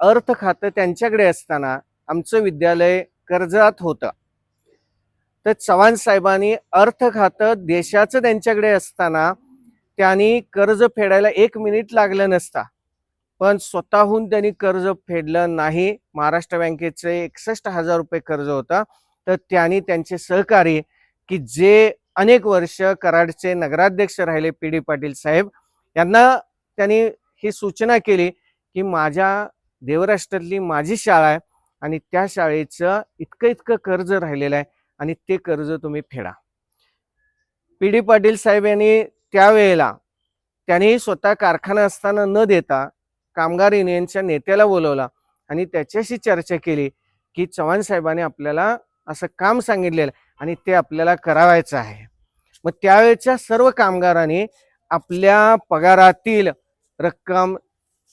अर्थ खातं त्यांच्याकडे असताना आमचं विद्यालय कर्जात होतं. तर चव्हाण साहेबांनी अर्थ खातं देशाचं त्यांच्याकडे असताना त्यांनी कर्ज फेडायला एक मिनिट लागलं नसता. पण स्वतःहून त्यांनी कर्ज फेडलं नाही. महाराष्ट्र बँकेचे एकसष्ट हजार रुपये कर्ज होतं. तर त्यांनी त्यांचे सहकारी की जे अनेक वर्ष कराडचे नगराध्यक्ष राहिले पी डी पाटील साहेब यांना त्यांनी ही सूचना केली की माझ्या देवराष्ट्रातली माझी शाळा आहे आणि त्या शाळेचं इतकं इतकं कर्ज राहिलेलं आहे आणि ते कर्ज तुम्ही फेडा. पी डी पाटील साहेब यांनी त्यावेळेला त्यांनी स्वतः कारखाना असताना न देता कामगार युनियनच्या नेत्याला बोलवला आणि त्याच्याशी चर्चा केली की चव्हाण साहेबांनी आपल्याला असं काम सांगितलेलं आहे आणि ते आपल्याला करावायचं आहे. मग त्यावेळेच्या सर्व कामगारांनी आपल्या पगारातील रक्कम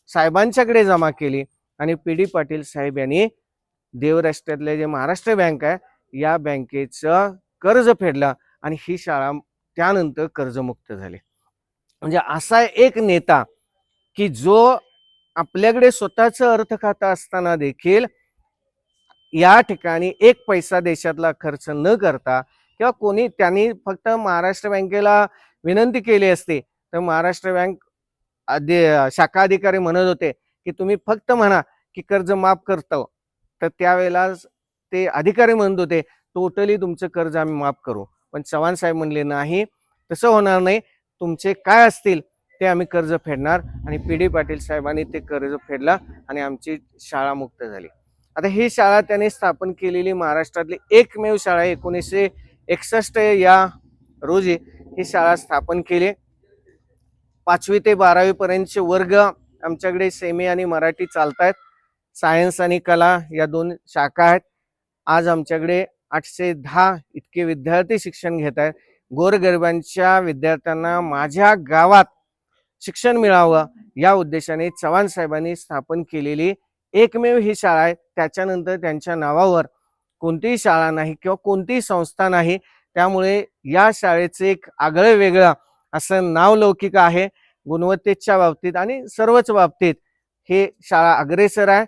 साहेबांच्याकडे जमा केली आणि पी डी पाटील साहेब यांनी देवराष्ट्रातले जे महाराष्ट्र बँक आहे या बँकेचं कर्ज फेडलं आणि ही शाळा त्यानंतर कर्जमुक्त झाली. म्हणजे असा एक नेता की जो आपल्याकडे स्वतःचं अर्थ खातं असताना देखील या ठिकाणी एक पैसा देशातला खर्च न करता किंवा कोणी त्यांनी फक्त महाराष्ट्र बँकेला विनंती केली असते तर महाराष्ट्र बँक आधी- शाखा अधिकारी म्हणत होते की तुम्ही फक्त म्हणा की कर्ज माफ करतो तर त्यावेळेला ते अधिकारी म्हणत होते टोटली तुमचं कर्ज आम्ही माफ करू. पण चव्हाण साहेब म्हणले नाही तसं होणार नाही. तुमचे काय असतील ते आम्ही कर्ज फेडणार. आणि पी डी पाटील साहेबांनी ते कर्ज फेडला आणि आमची शाळा मुक्त झाली. आता ही शाळा त्याने स्थापन केलेली महाराष्ट्रातली एकमेव शाळा एकोणीसशे एकसष्ट या रोजी ही शाळा स्थापन केली. पाचवी ते बारावी पर्यंतचे वर्ग आमच्याकडे सेमी आणि मराठी चालत आहेत सायन्स आणि कला या दोन शाखा आहेत. आज आमच्याकडे आठशे दहा इतके विद्यार्थी शिक्षण घेत आहेत. गोरगरिबांच्या विद्यार्थ्यांना माझ्या गावात शिक्षण मिळावं या उद्देशाने चव्हाण साहेबांनी स्थापन केलेली एकमेव ही शाळा आहे. त्याच्यानंतर त्यांच्या नावावर कोणतीही शाळा नाही किंवा कोणतीही संस्था नाही. त्यामुळे या शाळेचे एक आगळं वेगळं असं नावलौकिक आहे. गुणवत्तेच्या बाबतीत आणि सर्वच बाबतीत हे शाळा अग्रेसर आहे.